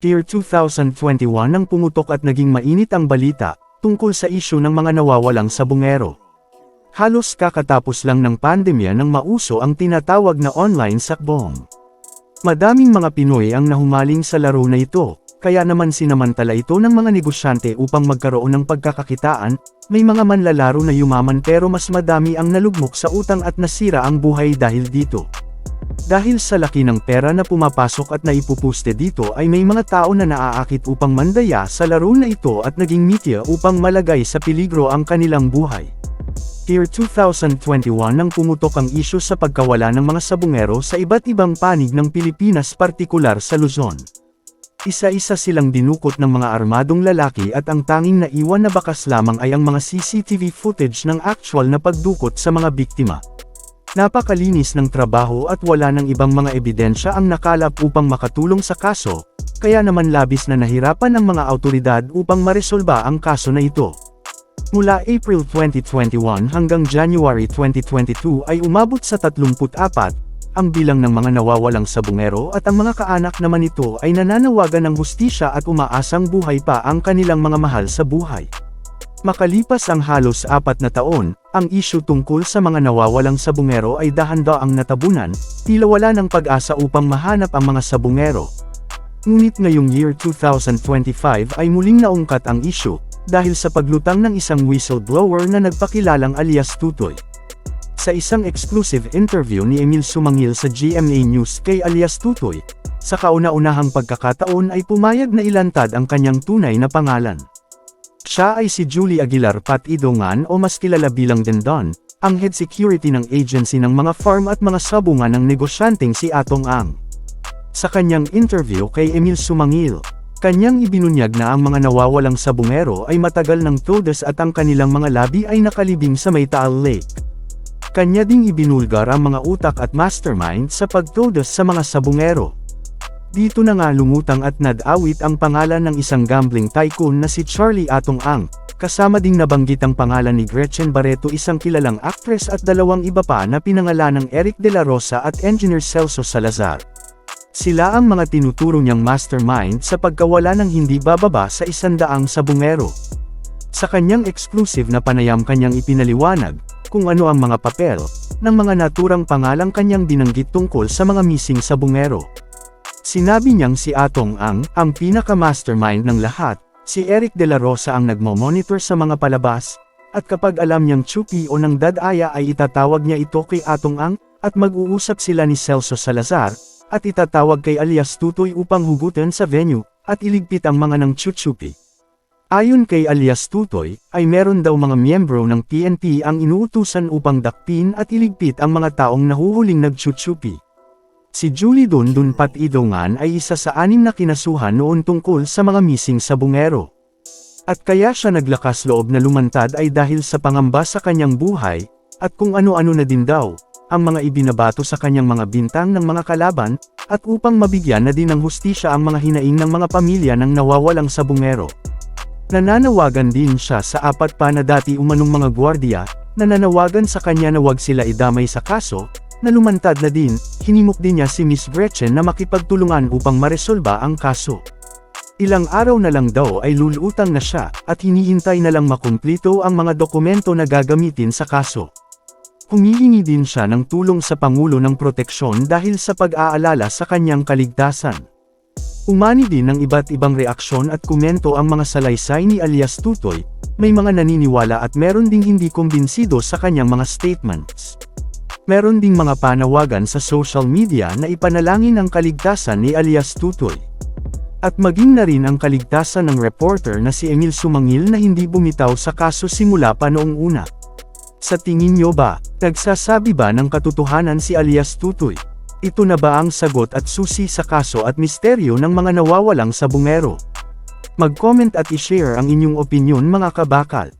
Year 2021 nang pumutok at naging mainit ang balita, tungkol sa isyu ng mga nawawalang sabungero. Halos kakatapos lang ng pandemya nang mauso ang tinatawag na online sakbong. Madaming mga Pinoy ang nahumaling sa laro na ito, kaya naman sinamantala ito ng mga negosyante upang magkaroon ng pagkakakitaan, may mga manlalaro na yumaman pero mas madami ang nalugmok sa utang at nasira ang buhay dahil dito. Dahil sa laki ng pera na pumapasok at naipupuste dito ay may mga tao na naaakit upang mandaya sa laro na ito at naging mitya upang malagay sa peligro ang kanilang buhay. Year 2021 nang pumutok ang isyu sa pagkawala ng mga sabungero sa iba't ibang panig ng Pilipinas partikular sa Luzon. Isa-isa silang dinukot ng mga armadong lalaki at ang tanging naiwan na bakas lamang ay ang mga CCTV footage ng actual na pagdukot sa mga biktima. Napakalinis ng trabaho at wala ng ibang mga ebidensya ang nakalap upang makatulong sa kaso, kaya naman labis na nahirapan ang mga autoridad upang maresolba ang kaso na ito. Mula April 2021 hanggang January 2022 ay umabot sa 34, ang bilang ng mga nawawalang sabungero at ang mga kaanak naman ito ay nananawagan ng hustisya at umaasang buhay pa ang kanilang mga mahal sa buhay. Makalipas ang halos apat na taon, ang isyu tungkol sa mga nawawalang sabungero ay dahan-daang natabunan, tila wala ng pag-asa upang mahanap ang mga sabungero. Ngunit ngayong year 2025 ay muling naungkat ang isyu, dahil sa paglutang ng isang whistleblower na nagpakilalang alias Tutoy. Sa isang exclusive interview ni Emil Sumangil sa GMA News kay alias Tutoy, sa kauna-unahang pagkakataon ay pumayag na ilantad ang kanyang tunay na pangalan. Siya ay si Julie Aguilar Pat Idongan o mas kilala bilang Dendon, ang head security ng agency ng mga farm at mga sabungan ng negosyanteng si Atong Ang. Sa kanyang interview kay Emil Sumangil, kanyang ibinunyag na ang mga nawawalang sabungero ay matagal ng todes at ang kanilang mga labi ay nakalibing sa Maytaal Lake. Kanya ding ibinulgar ang mga utak at mastermind sa pagtodes sa mga sabungero. Dito na nga lumutang at nadawit ang pangalan ng isang gambling tycoon na si Charlie Atong Ang, kasama ding nabanggit ang pangalan ni Gretchen Barreto isang kilalang actress at dalawang iba pa na pinangalan ng Eric De La Rosa at Engineer Celso Salazar. Sila ang mga tinuturo niyang mastermind sa pagkawala ng hindi bababa sa isandaang sabungero. Sa kanyang exclusive na panayam kanyang ipinaliwanag, kung ano ang mga papel, ng mga naturang pangalang kanyang binanggit tungkol sa mga missing sabungero. Sinabi niyang si Atong Ang, ang pinaka-mastermind ng lahat, si Eric De La Rosa ang nagmo-monitor sa mga palabas, at kapag alam niyang Chupi o ng dadaya ay itatawag niya ito kay Atong Ang, at mag-uusap sila ni Celso Salazar, at itatawag kay alias Tutoy upang hugutin sa venue, at iligpit ang mga ng Chuchupi. Ayon kay alias Tutoy, ay meron daw mga miyembro ng PNP ang inuutusan upang dakpin at iligpit ang mga taong nahuhuling nagchuchupi. Si Julie Dundun Pat Idongan ay isa sa anim na kinasuhan noon tungkol sa mga missing sa bungero. At kaya siya naglakas loob na lumantad ay dahil sa pangamba sa kanyang buhay, at kung ano-ano na din daw, ang mga ibinabato sa kanyang mga bintang ng mga kalaban, at upang mabigyan na din ng hustisya ang mga hinaing ng mga pamilya ng nawawalang sabungero. Nananawagan din siya sa apat pa na dati umanong mga gwardiya, nananawagan sa kanya na wag sila idamay sa kaso, na lumantad na din, hinimok din niya si Miss Gretchen na makipagtulungan upang maresolba ang kaso. Ilang araw na lang daw ay lulutang na siya, at hinihintay na lang makumplito ang mga dokumento na gagamitin sa kaso. Humihingi din siya ng tulong sa Pangulo ng proteksyon dahil sa pag-aalala sa kanyang kaligtasan. Umani din ng iba't ibang reaksyon at komento ang mga salaysay ni alias Tutoy, may mga naniniwala at meron ding hindi kumbinsido sa kanyang mga statements. Meron ding mga panawagan sa social media na ipanalangin ang kaligtasan ni alias Tutoy. At maging na rin ang kaligtasan ng reporter na si Emil Sumangil na hindi bumitaw sa kaso simula pa noong una. Sa tingin nyo ba, nagsasabi ba ng katotohanan si alias Tutoy? Ito na ba ang sagot at susi sa kaso at misteryo ng mga nawawalang sabungero? Mag-comment at i-share ang inyong opinion mga kabakal.